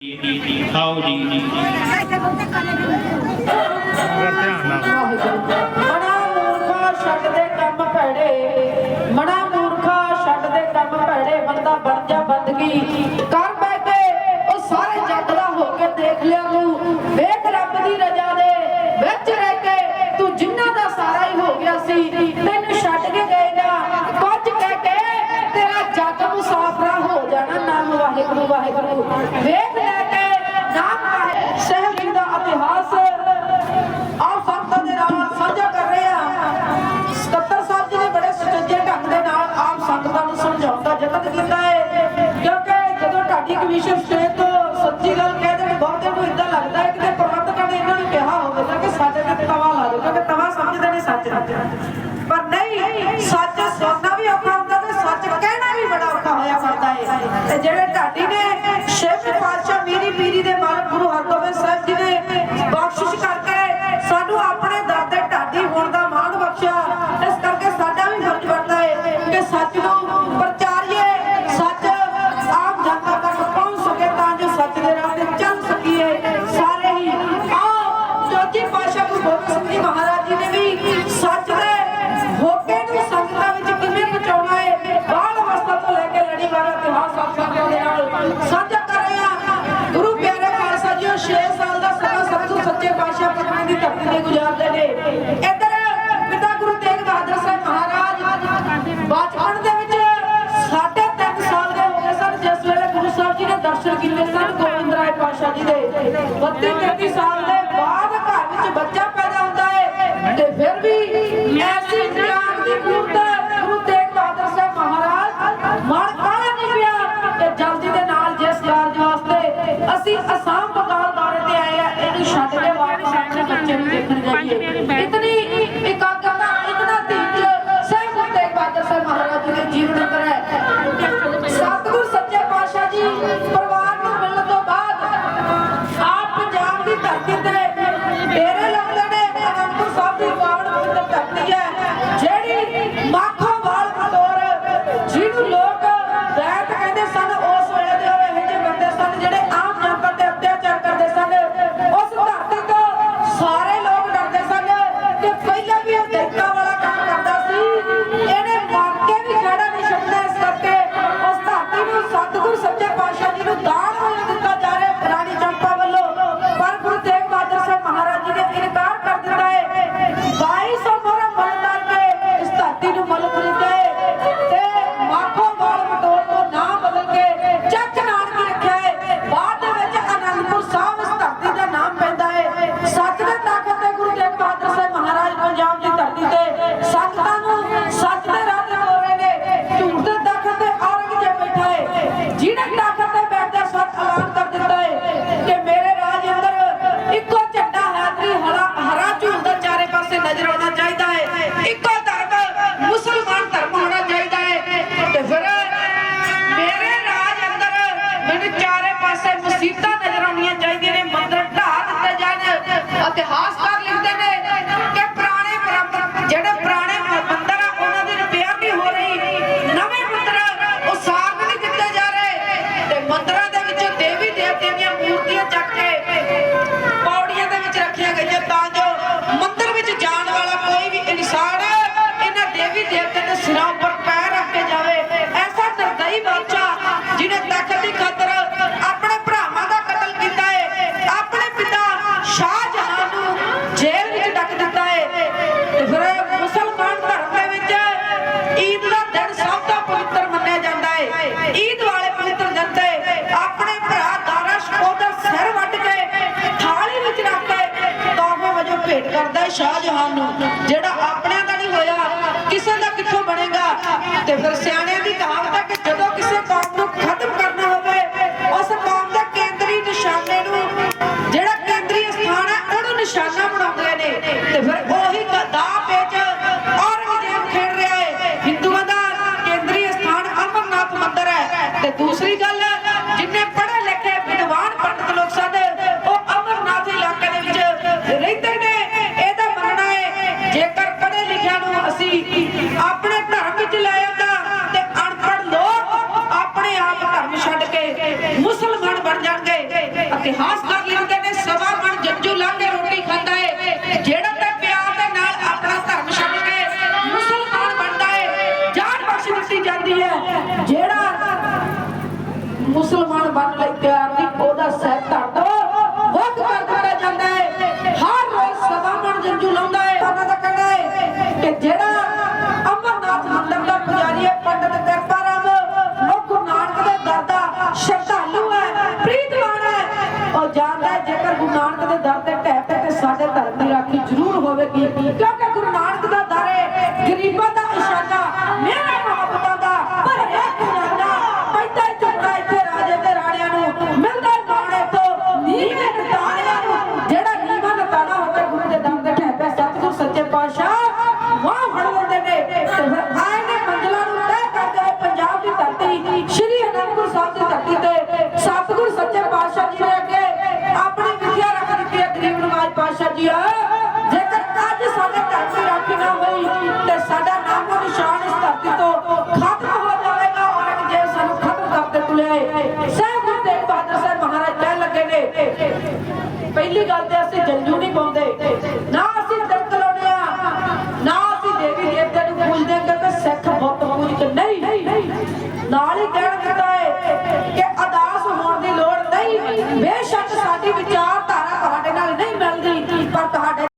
ਆਓ ਜੀ। ਮਣਾ ਮੂਰਖਾ ਛੱਡ ਦੇ ਕੰਮ ਭੈੜੇ। ਮਣਾ ਮੂਰਖਾ ਛੱਡ ਦੇ ਕੰਮ ਭੈੜੇ। ਬੰਦਾ ਬਣ ਜਾ ਬੰਦਗੀ ਕਰ ਬਹਿ ਕੇ ਉਹ ਸਾਰੇ ਜੱਗ ਦਾ ਹੋ ਕੇ ਦੇਖ ਲਿਆ ਤੂੰ ਵੇਖ ਰੱਬ ਦੀ ਰਜਾ ਦੇ ਵਿੱਚ ਰਹਿ ਕੇ ਤੂੰ ਜਿੰਨਾ ਦਾ ਸਾਰਾ ਹੀ ਹੋ ਗਿਆ ਸੀ ਤੈਨੂੰ ਛੱਡ ਕੇ ਗਏ ਨਾ ਕੁਝ ਕਹਿ ਕੇ ਤੇਰਾ ਜੱਗ ਮੁਸਾਫਰਾ ਹੋ ਜਾਣਾ ਨਾਮ ਵਾਹਿਗੁਰੂ। ਵੇਖ ਲੈ ਕੇ ਨਾਮ ਵਾਹਿ ਸਹਿਬ ਦਾ ਇਤਿਹਾਸ। ਆਪ ਸੰਤਾਂ ਦੇ ਨਾਲ ਸਾਂਝਾ ਕਰ ਰਹੇ ਆ। ਸਕੱਤਰ ਸਾਹਿਬ ਜੀ ਨੇ ਬੜੇ ਸੁਚੱਜੇ ਢੰਗ ਦੇ ਨਾਲ ਆਪ ਸੰਗਤਾਂ ਨੂੰ ਸਮਝਾਉਣ ਦਾ ਯਤਨ ਕੀਤਾ ਹੈ। ਕਿਉਂਕਿ ਜਦੋਂ ਢਾਡੀ ਕਮਿਸ਼ਨ ਸਟੇਜ ਤੋਂ ਸੱਚੀ ਗੱਲ ਕਹਿ ਦੇਣ ਬਹੁਤੇ ਨੂੰ ਇਦਾਂ ਲੱਗਦਾ ਹੈ ਕਿ ਪ੍ਰਬੰਧਕਾਂ ਨੇ ਇਹਨਾਂ ਨੂੰ ਕਿਹਾ ਹੋਵੇਗਾ ਕਿ ਸਾਡੇ ਤੇ ਤਵਾ ਲਾ ਦਿਓ, ਕਿਉਂਕਿ ਤਵਾ ਸਮਝਦੇ ਨੇ ਸੱਚ। ਪਰ ਨਹੀਂ, ਸੱਚ ਸੁਣਨਾ ਵੀ ਔਖਾ ਹੁੰਦਾ ਤੇ ਸੱਚ ਕਹਿਣਾ ਵੀ ਬੜਾ ਔਖਾ ਹੋਇਆ ਕਰਦਾ ਹੈ ਤੇ ਜਿਹੜੇ ਢਾਡੀ ਨੇ ਪਟਨਾ ਦੀ ਧਰਤੀ ਤੇ ਗੁਜ਼ਾਰਦੇ ਨੇ। ਇੱਧਰ ਪਿਤਾ ਗੁਰੂ ਤੇਗ ਬਹਾਦਰ ਸਾਹਿਬ ਮਹਾਰਾਜ ਬਚਪਨ ਦੇ ਵਿੱਚ ਸਾਢੇ ਤਿੰਨ ਸਾਲ ਦੇ ਹੋ ਗਏ ਸਨ ਜਿਸ ਵੇਲੇ ਗੁਰੂ ਸਾਹਿਬ ਜੀ ਨੇ ਦਰਸ਼ਨ ਕੀਤੇ ਸਨ ਗੋਬਿੰਦ ਰਾਏ ਪਾਤਸ਼ਾਹ ਜੀ ਦੇ। 32 33 ਸਾਲ ਦੇ ਬਾਅਦ ਘਰ ਵਿੱਚ ਬੱਚਾ ਪੈਦਾ ਹੁੰਦਾ ਹੈ ਤੇ ਫਿਰ ਵੀ ਐਸੀ ਗਿਆਨ ਦੀ ਮੂਰਤ ਗੁਰੂ ਤੇਗ ਬਹਾਦਰ ਸਾਹਿਬ ਮਹਾਰਾਜ ਮਨ ਕਾਲਾ ਨਹੀਂ ਪਿਆ ਤੇ ਜਲਦੀ ਦੇ ਨਾਲ ਜਿਸ ਕਾਰਜ ਵਾਸਤੇ ਅਸੀਂ ਅਸਾਮ ਬੰਗਾਲ ਦੌਰੇ ਤੇ ਆਏ ਆ ਇਹਨੂੰ ਛੱਡ ਕੇ ਵਾਪਸ ਆਪਣੇ ਬੱਚੇ ਨੂੰ ਦੇਖਣ ਜਾਈਏ ਇਤਨੀ ਇਕਾਗਰਤਾ ਇਤਨਾ ਧੀਰਜ ਸਹਿਬ ਗੁਰੂ ਤੇਗ ਬਹਾਦਰ ਸਾਹਿਬ ਮਹਾਰਾਜ ਜੀ ਦੇ ਜੀਵਨ ਅੰਦਰ ਹੈ। ਸਤਿਗੁਰ ਸੱਚੇ ਪਾਤਸ਼ਾਹ ਜੀ ਪਰਿਵਾਰ ਨੂੰ ਮਿਲਣ ਤੋਂ ਬਾਅਦ ਆਪ ਪੰਜਾਬ ਦੀ ਧਰਤੀ ਤੇ ਭੇਟ ਕਰਦਾ ਹੈ ਸ਼ਾਹਜਹਾਨ ਨੂੰ, ਜਿਹੜਾ ਆਪਣਿਆਂ ਦਾ ਨਹੀਂ ਹੋਇਆ, ਕਿਸੇ ਦਾ ਕਿੱਥੋਂ ਬਣੇਗਾ? ਤੇ ਫਿਰ ਸਿਆਣਿਆਂ ਦੀ ਕਹਾਵਤ ਹੈ ਕਿ ਜਦੋਂ ਕਿਸੇ ਕੌਮ ਨੂੰ ਖਤਮ ਕਰਨਾ ਜਾਂਦੀ ਹੈ। ਜਿਹੜਾ ਮੁਸਲਮਾਨ ਬਣਨ ਲਈ ਤਿਆਰ ਨਹੀਂ ਉਹਦਾ ਸਹਿ ਧੜ ਵਕ ਕਰ ਦਿੱਤਾ ਜਾਂਦਾ ਹੈ। ਹਰ ਰੋਜ਼ ਸਵਾ ਮਣ ਜੰਜੂ ਲਾਉਂਦਾ ਹੈ। ਉਹਨਾਂ ਦਾ ਕਹਿਣਾ ਹੈ ਕਿ ਜਿਹੜਾ ਅਮਰਨਾਥ ਮੰਦਿਰ ਦਾ ਪੁਜਾਰੀ ਹੈ, ਪੰਡਤ ਕਿਰਪਾ ਰਾਮ ਉਹ ਗੁਰੂ ਨਾਨਕ ਦੇ ਦਰ ਦਾ ਸ਼ਰਧਾਲੂ ਹੈ ਪ੍ਰੀਤਵਾਨ ਹੈ। ਉਹ ਜਾਣਦਾ ਹੈ, ਜੇਕਰ ਗੁਰੂ ਨਾਨਕ ਦੇ ਦਰ ਤੇ ਢਹਿ ਪਏ ਤੇ ਸਾਡੇ ਧਰਮ ਦੀ ਰਾਖੀ ਜ਼ਰੂਰ ਹੋਵੇਗੀ, ਕਿਉਂਕਿ ਗੁਰੂ ਨਾਨਕ ਦਾ ਦਰ ਹੈ, ਗਰੀਬਾਂ ਦਾ ਇਸ਼ਾਰਾ ਮੇਰਾ ਮੁਹੱਬਤਾਂ ਦਾ ਭਰਿਆ ਖਜ਼ਾਨਾ ਪੈਦਾ ਚੁੱਕਾ ਇੱਥੇ ਰਾਜੇ ਤੇ ਰਾਣਿਆਂ ਨੂੰ ਮਿਲਦਾ ਨਾਣੇ ਤੋਂ ਨੀਵੇਂ ਨਤਾਣਿਆਂ ਨੂੰ ਜਿਹੜਾ ਨੀਵਾਂ ਨਤਾਣਾ ਹੋਵੇ ਗੁਰੂ ਦੇ ਦਰ ਤੇ ਢਹਿ ਪਿਆ ਸਤਿਗੁਰ ਸੱਚੇ ਪਾਤਸ਼ਾਹ ਵਾਹ ਫੜ ਲੈਂਦੇ ਨੇ ਤੇ ਫਿਰ ਆਏ ਨੇ ਮੰਜ਼ਲਾਂ ਨੂੰ ਤੈਅ ਕਰ ਗਏ ਪੰਜਾਬ ਦੀ ਧਰਤੀ ਸ਼੍ਰੀ ਅਨੰਦਪੁਰ ਸਾਹਿਬ ਦੀ ਧਰਤੀ ਤੇ ਸਤਿਗੁਰ ਸੱਚੇ ਪਾਤਸ਼ਾਹ ਜੀ ਨੇ ਅੱਗੇ ਆਪਣੀ ਵਿਦਿਆ ਰੱਖ ਦਿੱਤੀ ਹੈ ਗਰੀਬ ਨਵਾਜ ਜੇਕਰ ਅੱਜ ਸਾਡੇ ਧਰਮ ਦੀ ਰਾਖੀ ਨਾ ਹੋਈ ਤੇ ਸਾਡਾ ਨਾਮੋ ਨਿਸ਼ਾਨ ਇਸ ਧਰਤੀ ਤੋਂ ਖਤਮ ਹੋ ਜਾਵੇਗਾ ਔਰੰਗਜ਼ੇਬ ਸਾਨੂੰ ਖਤਮ ਕਰਦੇ ਤੁਲਿਆ ਏ। ਸਹਿਬ ਗੁਰੂ ਤੇਗ ਬਹਾਦਰ ਸਾਹਿਬ ਮਹਾਰਾਜ ਕਹਿਣ ਲੱਗੇ ਨੇ, ਪਹਿਲੀ ਗੱਲ ਤੇ ਅਸੀਂ ਜੰਜੂ ਨਹੀਂ ਪਾਉਂਦੇ। ਨਾ ਅਸੀਂ ਤਿਲਕ ਲਾਉਂਦੇ ਆ ਨਾ ਅਸੀਂ ਦੇਵੀ ਦੇਵਤੇ ਨੂੰ ਪੂਜਦੇ ਹਾਂ ਸਿੱਖ ਬੁੱਤ ਪੂਜਦੇ ਨਹੀਂ। ਨਾਲ ਹੀ ਕਹਿਣ ਦਿੱਤਾ